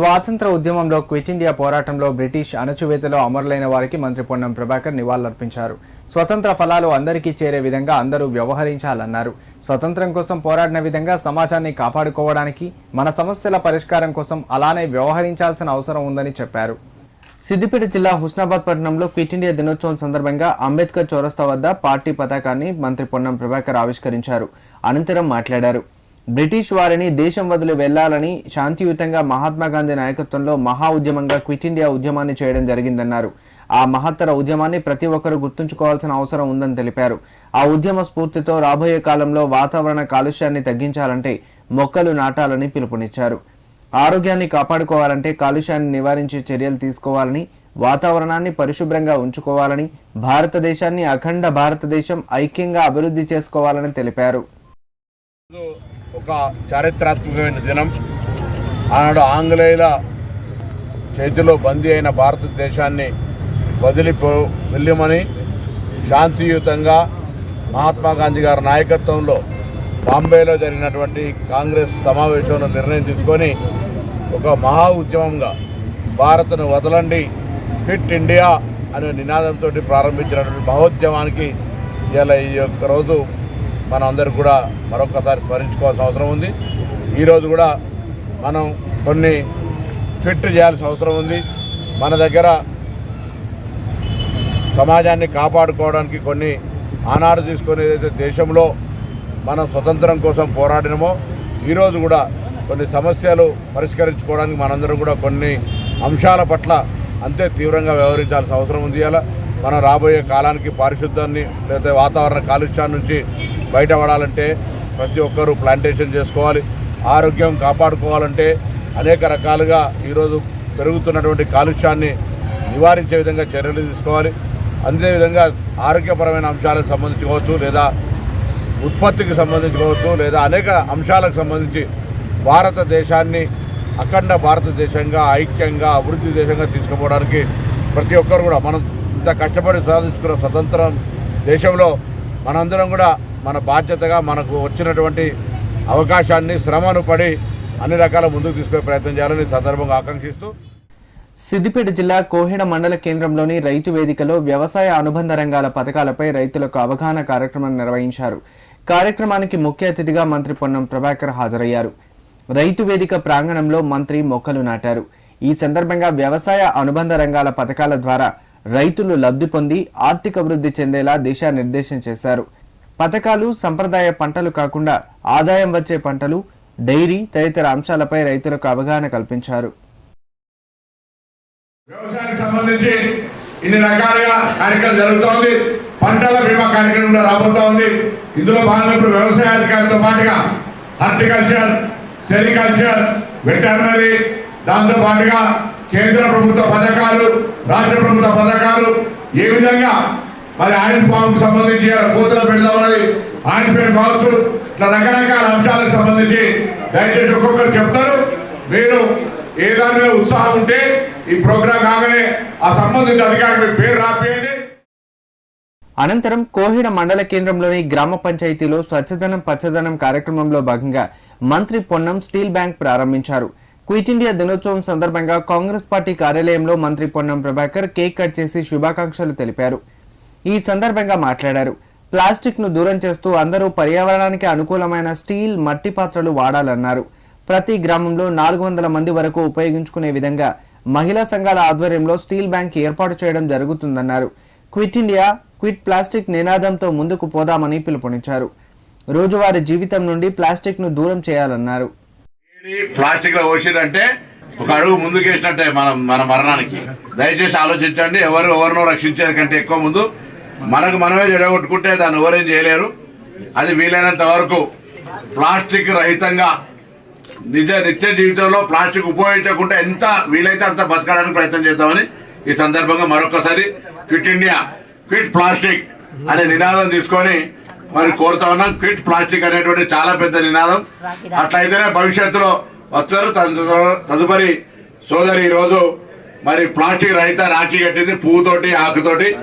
స్వాతంత్ర ఉద్యమంలో quit India పోరాటంలో బ్రిటిష్ అణచివేతలో అమరులైన వారికి మంత్రి పొన్నం ప్రభాకర్ నివాళులర్పించారు. స్వతంత్ర ఫలాలు అందరికీ చేరే విధంగా అందరూ వ్యవహరించాలన్నారు. స్వతంత్రం కోసం పోరాడిన విధంగా సమాజాన్ని కాపాడుకోవడానికి మన సమస్యల పరిష్కారం కోసం అలానే వ్యవహరించాల్సిన అవసరం ఉందని చెప్పారు. సిద్దిపేట జిల్లా హుస్నాబాద్ పట్టణంలో క్విట్ ఇండియా దినోత్సవం సందర్భంగా అంబేద్కర్ చౌరస్తా వద్ద పార్టీ పతాకాన్ని మంత్రి పొన్నం ప్రభాకర్ ఆవిష్కరించారు. అనంతరం మాట్లాడారు. బ్రిటిష్ వారిని దేశం వదిలి వెళ్ళాలని శాంతియుతంగా మహాత్మా గాంధీ నాయకత్వంలో మహా ఉద్యమంగా క్విట్ ఇండియా ఉద్యమాన్ని చేయడం జరిగిందన్నారు. ఆ మహత్తర ఉద్యమాన్ని ప్రతి ఒక్కరూ గుర్తుంచుకోవాల్సిన అవసరం ఉందని తెలిపారు. ఆ ఉద్యమ స్ఫూర్తితో రాబోయే కాలంలో వాతావరణ కాలుష్యాన్ని తగ్గించాలంటే మొక్కలు నాటాలని పిలుపునిచ్చారు. ఆరోగ్యాన్ని కాపాడుకోవాలంటే కాలుష్యాన్ని నివారించే చర్యలు తీసుకోవాలని వాతావరణాన్ని పరిశుభ్రంగా ఉంచుకోవాలని భారతదేశాన్ని అఖండ భారతదేశం ఐక్యంగా అభివృద్ధి చేసుకోవాలని తెలిపారు. ఒక చారిత్రాత్మకమైన దినం. ఆనాడు ఆంగ్లేయుల చేతిలో బందీ అయిన భారతదేశాన్ని వదిలిపో వెళ్ళమని శాంతియుతంగా మహాత్మా గాంధీ గారి నాయకత్వంలో బాంబేలో జరిగినటువంటి కాంగ్రెస్ సమావేశంలో నిర్ణయం తీసుకొని ఒక మహా ఉద్యమంగా భారత్ను వదలండి ఫిట్ ఇండియా అనే నినాదంతో ప్రారంభించినటువంటి మహోద్యమానికి ఇలా ఈ యొక్క రోజు మనం అందరూ కూడా మరొకసారి స్మరించుకోవాల్సిన అవసరం ఉంది. ఈరోజు కూడా మనం కొన్ని ఫిట్ చేయాల్సిన అవసరం ఉంది. మన దగ్గర సమాజాన్ని కాపాడుకోవడానికి కొన్ని ఆనాడు తీసుకొని ఏదైతే దేశంలో మనం స్వతంత్రం కోసం పోరాడినమో ఈరోజు కూడా కొన్ని సమస్యలు పరిష్కరించుకోవడానికి మనందరం కూడా కొన్ని అంశాల పట్ల అంతే తీవ్రంగా వ్యవహరించాల్సిన అవసరం ఉంది. ఇలా మనం రాబోయే కాలానికి పారిశుద్ధాన్ని లేదా వాతావరణ కాలుష్యాన్ని నుంచి బయటపడాలంటే ప్రతి ఒక్కరూ ప్లాంటేషన్ చేసుకోవాలి ఆరోగ్యం కాపాడుకోవాలంటే అనేక రకాలుగా ఈరోజు పెరుగుతున్నటువంటి కాలుష్యాన్ని నివారించే విధంగా చర్యలు తీసుకోవాలి. అదేవిధంగా ఆరోగ్యపరమైన అంశాలకు సంబంధించి కావచ్చు లేదా ఉత్పత్తికి సంబంధించి కావచ్చు లేదా అనేక అంశాలకు సంబంధించి భారతదేశాన్ని అఖండ భారతదేశంగా ఐక్యంగా అభివృద్ధి దేశంగా తీసుకుపోవడానికి ప్రతి ఒక్కరు కూడా మనం ఇంత కష్టపడి సాధించుకున్న స్వతంత్రం దేశంలో మనందరం కూడా మన బాధ్యతగా మనకు వచ్చినటువంటి అవకాశాన్ని శ్రమను పడి అన్ని రకాల ముందుకు తీసుకునే ప్రయత్నం చేయాలని సందర్భంగా ఆకాంక్షిస్తూ సిద్దిపేట జిల్లా కోహెడ మండల కేంద్రంలోని రైతు వేదికలో వ్యవసాయ అనుబంధ రంగాల పథకాలపై రైతులకు అవగాహన కార్యక్రమం నిర్వహించారు. కార్యక్రమానికి ముఖ్య అతిథిగా మంత్రి పొన్నం ప్రభాకర్ హాజరయ్యారు. రైతు వేదిక ప్రాంగణంలో మంత్రి మొక్కలు నాటారు. ఈ సందర్భంగా వ్యవసాయ అనుబంధ రంగాల పథకాల ద్వారా రైతులు లబ్ధి పొంది ఆర్థిక వృద్ధి చెందేలా దిశానిర్దేశం చేశారు. పథకాలు సంప్రదాయ పంటలు కాకుండా ఆదాయం వచ్చే పంటలు డైరీ తదితర అంశాలపై రైతులకు అవగాహన కల్పించారు. వ్యవసాయానికి సంబంధించి ఇన్ని రకాలుగా కార్యక్రమం జరుగుతోంది. పంటల బీమా కార్యక్రమం కూడా రాబోతా ఉంది ఇందులో భాగంగా ఇప్పుడు వ్యవసాయ అధికారితో పాటుగా హార్టికల్చర్ సెరికల్చర్ వెటర్నరీ దాంతో పాటుగా కేంద్ర ప్రభుత్వ పథకాలు రాష్ట్ర ప్రభుత్వ పథకాలు ఏ విధంగా మరి ఆయన ఫామ్ సంబంధించి కూతురు పెళ్ళ ఉన్నది. ఆయన పేరు కావచ్చు ఇట్లా రకరకాల అంశాలకు సంబంధించి దయచేసి ఒక్కొక్కరు చెప్తారు. మీరు ఏ దాని ఉత్సాహం ఉంటే ఈ ప్రోగ్రాం కాగానే ఆ సంబంధించిన అధికారి పేరు రాపేయండి. అనంతరం కోహిడ మండల కేంద్రంలోని గ్రామ పంచాయతీలో స్వచ్ఛదనం పచ్చదనం కార్యక్రమంలో భాగంగా మంత్రి పొన్నం స్టీల్ బ్యాంక్ ప్రారంభించారు. క్విట్ ఇండియా దినోత్సవం సందర్భంగా కాంగ్రెస్ పార్టీ కార్యాలయంలో మంత్రి పొన్నం ప్రభాకర్ కేక్ కట్ చేసి శుభాకాంక్షలు తెలిపారు. ఈ సందర్భంగా మాట్లాడారు. ప్లాస్టిక్ను దూరం చేస్తూ అందరూ పర్యావరణానికి అనుకూలమైన స్టీల్ మట్టి పాత్రలు వాడాలన్నారు. ప్రతి గ్రామంలో నాలుగు వందల మంది వరకు ఉపయోగించుకునే విధంగా మహిళా సంఘాల ఆధ్వర్యంలో స్టీల్ బ్యాంక్ ఏర్పాటు చేయడం జరుగుతుందన్నారు. క్విట్ ఇండియా క్విట్ ప్లాస్టిక్ నినాదంతో ముందుకు పోదామని పిలుపునిచ్చారు. రోజువారీ జీవితం నుండి ప్లాస్టిక్ను దూరం చేయాలన్నారు. ప్లాస్టిక్లో అంటే ఒక అడుగు ముందుకు వేసినట్టే మన మన మరణానికి. దయచేసి ఆలోచించండి ఎవరు ఎవరినో రక్షించేది కంటే ఎక్కువ ముందు మనకు మనమే జడగొట్టుకుంటే దాన్ని ఎవరేం చేయలేరు. అది వీలైనంత వరకు ప్లాస్టిక్ రహితంగా నిజ నిత్య జీవితంలో ప్లాస్టిక్ ఉపయోగించకుండా ఎంత వీలైతే అంత బతకడానికి ప్రయత్నం చేద్దామని ఈ సందర్భంగా మరొకసారి క్విట్ ఇండియా క్విట్ ప్లాస్టిక్ అనే నినాదం తీసుకొని మరి కోరుతా ఉన్నాం. క్విట్ ప్లాస్టిక్ అనేటువంటి చాలా పెద్ద నినాదం. అట్లయితేనే భవిష్యత్తులో వస్తారు. తదుపరి సోదరి ఈరోజు మరి ప్లాస్టిక్ రహిత రాఖీ కట్టింది. పువ్వుతోటి ఆకుతోటి.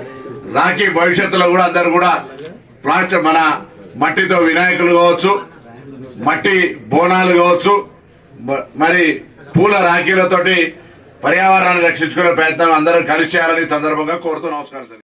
రాఖీ భవిష్యత్తులో కూడా అందరు కూడా ప్లాస్టర్ మన మట్టితో వినాయకులు కావచ్చు మట్టి బోనాలు కావచ్చు మరి పూల రాఖీలతోటి పర్యావరణాన్ని రక్షించుకునే ప్రయత్నం అందరం కలిసి చేయాలని సందర్భంగా కోరుతూ నమస్కారం